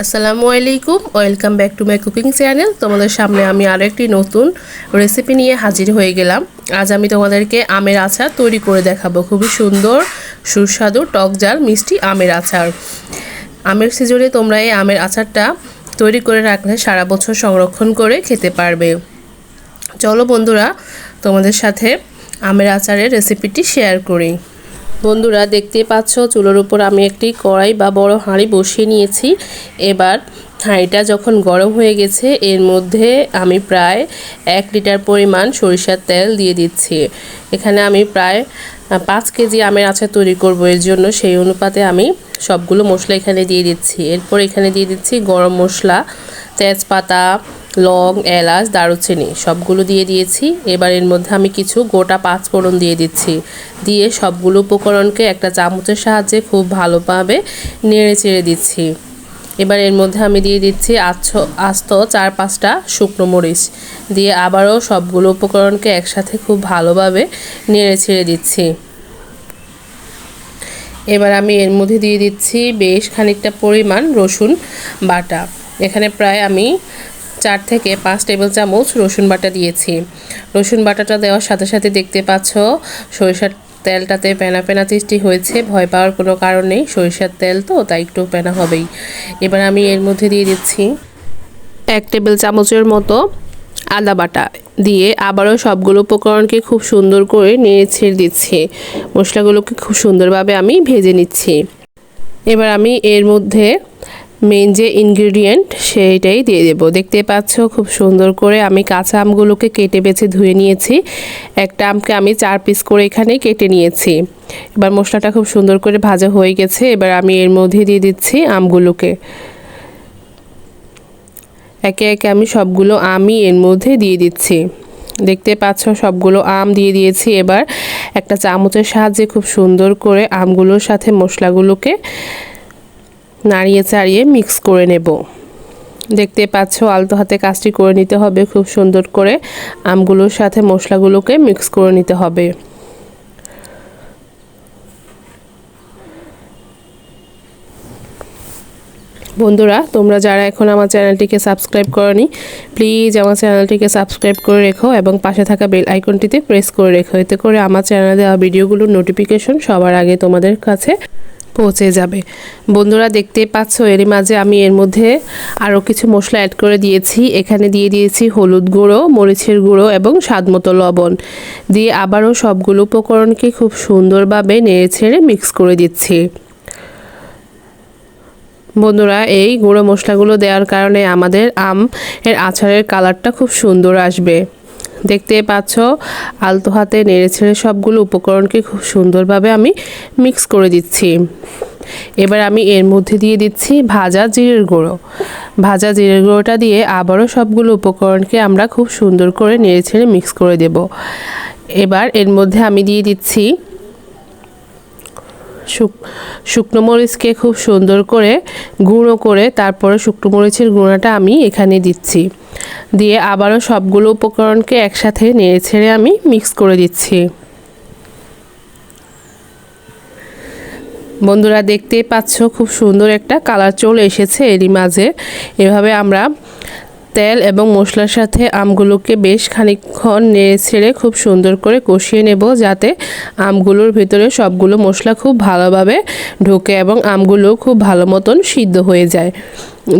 আসসালামু আলাইকুম, welcome back to my cooking channel. তোমাদের সামনে আমি আরও একটি নতুন রেসিপি নিয়ে হাজির হয়ে গেলাম। আজ আমি তোমাদেরকে আমের আচার তৈরি করে দেখাবো। খুবই সুন্দর, সুস্বাদু টক জাল মিষ্টি আমের আচার। আমের সিজনে তোমরা এই আমের আচারটা তৈরি করে রাখলে সারা বছর সংরক্ষণ করে খেতে পারবে। চলো বন্ধুরা, তোমাদের সাথে আমের আচারের রেসিপিটি শেয়ার করি। বন্ধুরা দেখতে পাচ্ছ, চুলোর উপর আমি একটি কড়াই বা বড় হাঁড়ি বসিয়ে নিয়েছি। এবার হাঁড়িটা যখন গরম হয়ে গেছে, এর মধ্যে আমি প্রায় এক লিটার পরিমাণ সরিষার তেল দিয়ে দিচ্ছি। এখানে আমি প্রায় পাঁচ কেজি আমের আচার তৈরি করব। এর জন্য সেই অনুপাতে আমি সবগুলো মশলা এখানে দিয়ে দিচ্ছি। এরপর এখানে দিয়ে দিচ্ছি গরম মশলা, তেজপাতা লং, এলাচ, দারুচিনি, সবগুলো দিয়ে দিয়েছি। এবার এর মধ্যে আমি কিছু গোটা পাঁচ ফোড়ন দিয়ে দিচ্ছি। দিয়ে সবগুলো উপকরণকে একটা চামচের সাহায্যে খুব ভালোভাবে নেড়ে চেড়ে দিচ্ছি। এবার এর মধ্যে আমি দিয়ে দিচ্ছি আচ্ছ, আস্ত চার পাঁচটা শুকনো মরিচ। দিয়ে আবারও সবগুলো উপকরণকে একসাথে খুব ভালোভাবে নেড়ে ছেড়ে দিচ্ছি। এবার আমি এর মধ্যে দিয়ে দিচ্ছি বেশ খানিকটা পরিমাণ রসুন বাটা। এখানে প্রায় আমি চার থেকে পাঁচ টেবিল চামচ রসুন বাটা দিয়েছি। রসুন বাটাটা দেওয়ার সাথে সাথে দেখতে পাচ্ছ, সরিষার তেলটাতে পেনা পেনা সৃষ্টি হয়েছে, ভয় পাওয়ার কোনো কারণ নেই, সরিষার তেল তো, তাই একটু প্যানা হবেই। এবার আমি এর মধ্যে দিয়ে দিচ্ছি এক টেবিল চামচের মতো আদা বাটা দিয়ে আবারও সবগুলো উপকরণকে খুব সুন্দর করে নেড়ে ছেড়ে দিচ্ছি। মশলাগুলোকে খুব সুন্দরভাবে আমি ভেজে নিচ্ছি। এবার আমি এর মধ্যে মেন যে ইনগ্রিডিয়েন্ট সেইটাই দিয়ে দেবো। দেখতে পাচ্ছ খুব সুন্দর করে আমি কাঁচা আমগুলোকে কেটে বেছে ধুয়ে নিয়েছি। একটা আমকে আমি চার পিস করে এখানে কেটে নিয়েছি। এবার মশলাটা খুব সুন্দর করে ভাজা হয়ে গেছে, এবার আমি এর মধ্যে দিয়ে দিচ্ছি আমগুলোকে। একে একে আমি সবগুলো আমই এর মধ্যে দিয়ে দিচ্ছি। দেখতে পাচ্ছ সবগুলো আম দিয়ে দিয়েছি এবার। একটা চামচের সাহায্যে খুব সুন্দর করে আমগুলোর সাথে মশলাগুলোকে নাড়িয়ে চাড়িয়ে মিক্স করে নেব। দেখতে পাচ্ছ, আলতো হাতে কাজটি করে নিতে হবে, খুব সুন্দর করে আমগুলোর সাথে মশলাগুলোকে মিক্স করে নিতে হবে। বন্ধুরা, তোমরা যারা এখন আমার চ্যানেলটিকে সাবস্ক্রাইব করনি প্লিজ আমার চ্যানেলটিকে সাবস্ক্রাইব করে রেখো এবং পাশে থাকা বেল আইকনটিতে প্রেস করে রেখো। এতে করে আমার চ্যানেলে দেওয়া ভিডিওগুলোর নোটিফিকেশন সবার আগে তোমাদের কাছে পৌঁছে যাবে। বন্ধুরা দেখতে পাচ্ছ, এরই মাঝে আমি এর মধ্যে আরও কিছু মশলা অ্যাড করে দিয়েছি। এখানে দিয়ে দিয়েছি হলুদ গুঁড়ো, মরিচের গুঁড়ো এবং স্বাদমতো লবণ। দিয়ে আবারও সবগুলো উপকরণকে খুব সুন্দরভাবে নেড়ে ছেড়ে মিক্স করে দিচ্ছি। বন্ধুরা, এই গুঁড়ো মশলাগুলো দেওয়ার কারণে আমাদের আম এর আচারের কালারটা খুব সুন্দর আসবে। দেখতে পাচ্ছ, আলতো হাতে নেড়ে ছেড়ে সবগুলো উপকরণকে খুব সুন্দরভাবে আমি মিক্স করে দিচ্ছি। এবার আমি এর মধ্যে দিয়ে দিচ্ছি ভাজা জিরের গুঁড়ো। ভাজা জিরের গুঁড়োটা দিয়ে আবারও সবগুলো উপকরণকে আমরা খুব সুন্দর করে নেড়ে ছেড়ে মিক্স করে দেব। এবার এর মধ্যে আমি দিয়ে দিচ্ছি শুকনো মরিচকে খুব সুন্দর করে গুঁড়ো করে তারপরে শুকনো মরিচের গুঁড়োটা আমি এখানে দিচ্ছি। দিয়ে আবারও সবগুলো উপকরণকে একসাথে নেড়ে ছেড়ে আমি মিক্স করে দিচ্ছি। বন্ধুরা দেখতেই পাচ্ছ, খুব সুন্দর একটা কালার চলে এসেছে এরই মাঝে। এভাবে আমরা তেল এবং মশলার সাথে আমগুলোকে বেশ খানিকক্ষণ নেড়ে ছেড়ে খুব সুন্দর করে কষিয়ে নেব যাতে আমগুলোর ভিতরে সবগুলো মশলা খুব ভালোভাবে ঢোকে এবং আমগুলো খুব ভালো মতন সিদ্ধ হয়ে যায়।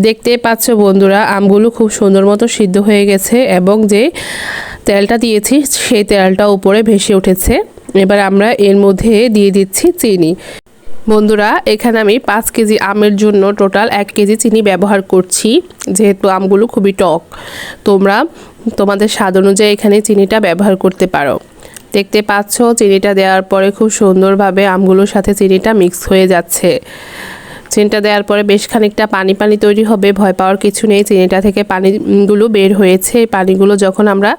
দেখতে পাচ্ছ বন্ধুরা, আমগুলো খুব সুন্দর মতো সিদ্ধ হয়ে গেছে এবং যে তেলটা দিয়েছি সেই তেলটা উপরে ভেসে উঠেছে। এবার আমরা এর মধ্যে দিয়ে দিচ্ছি চিনি। বন্ধুরা, এখানে আমি পাঁচ কেজি আমের জন্য টোটাল এক কেজি চিনি ব্যবহার করছি, যেহেতু আমগুলো খুবই টক। তোমরা তোমাদের স্বাদ অনুযায়ী এখানে চিনিটা ব্যবহার করতে পারো। দেখতে পাচ্ছ, চিনিটা দেওয়ার পরে খুব সুন্দরভাবে আমগুলোর সাথে চিনিটা মিক্স হয়ে যাচ্ছে। চিনিটা দেওয়ার পরে বেশ খানিকটা পানি পানি তৈরি হবে, ভয় পাওয়ার কিছু নেই। চিনিটা থেকে পানিগুলো বের হয়েছে। এই পানিগুলো যখন আমরা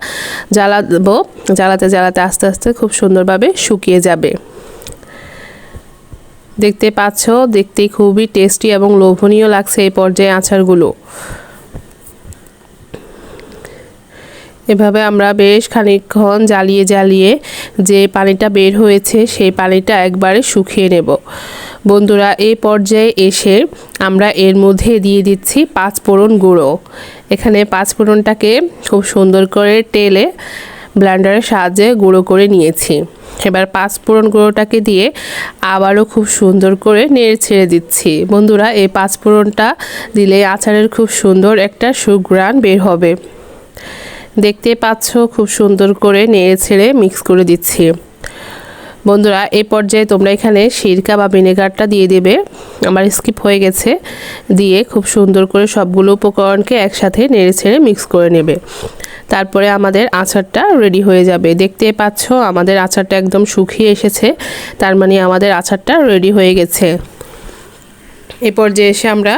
জ্বালা দেবো জ্বালাতে জ্বালাতে আস্তে আস্তে খুব সুন্দরভাবে শুকিয়ে যাবে। দেখতে পাচ্ছ, দেখতে খুবই টেস্টি এবং লোভনীয় লাগছে এই পর্যায়ে আচারগুলো। এভাবে আমরা বেশ খানিকক্ষণ জ্বালিয়ে জ্বালিয়ে যে পানিটা বের হয়েছে, সেই পানিটা একবারে শুকিয়ে নেব। বন্ধুরা এই পর্যায়ে এসে আমরা এর মধ্যে দিয়ে দিচ্ছি পাঁচ ফোড়ন গুঁড়ো। এখানে পাঁচ ফোড়নটাকে খুব সুন্দর করে টেলে ব্লেন্ডারের সাহায্যে গুঁড়ো করে নিয়েছি। এবার পাঁচ ফোড়ন গুঁড়োটাকে দিয়ে আবারও খুব সুন্দর করে নেড়ে ছেড়ে দিচ্ছি। বন্ধুরা, এই পাঁচ ফোড়নটা দিলে আচারের খুব সুন্দর একটা সুগ্রান বের হবে। দেখতে পাচ্ছ, খুব সুন্দর করে নেড়ে ছেড়ে মিক্স করে দিচ্ছি। বন্ধুরা এই পর্যায়ে তোমরা এখানে সিরকা বা ভিনেগারটা দিয়ে দেবে। আমার স্কিপ হয়ে গেছে। দিয়ে খুব সুন্দর করে সবগুলো উপকরণকে একসাথে নেড়ে ছেড়ে মিক্স করে নেবে। তারপরে আমাদের আচারটা রেডি হয়ে যাবে। দেখতে পাচ্ছ, আমাদের আচারটা একদম শুকিয়ে এসেছে, তার মানে আমাদের আচারটা রেডি হয়ে গেছে। এ পর্যায়ে এসে আমরা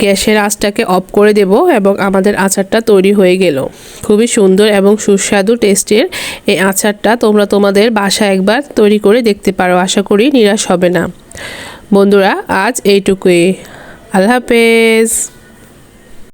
গ্যাসের আঁচটাকে অফ করে দেব এবং আমাদের আচারটা তৈরি হয়ে গেল। খুবই সুন্দর এবং সুস্বাদু টেস্টের এই আচারটা তোমরা তোমাদের বাসা একবার তৈরি করে দেখতে পারো। আশা করি নিরাশ হবে না। বন্ধুরা, আজ এইটুকুই। আল্লাহ হাফেজ।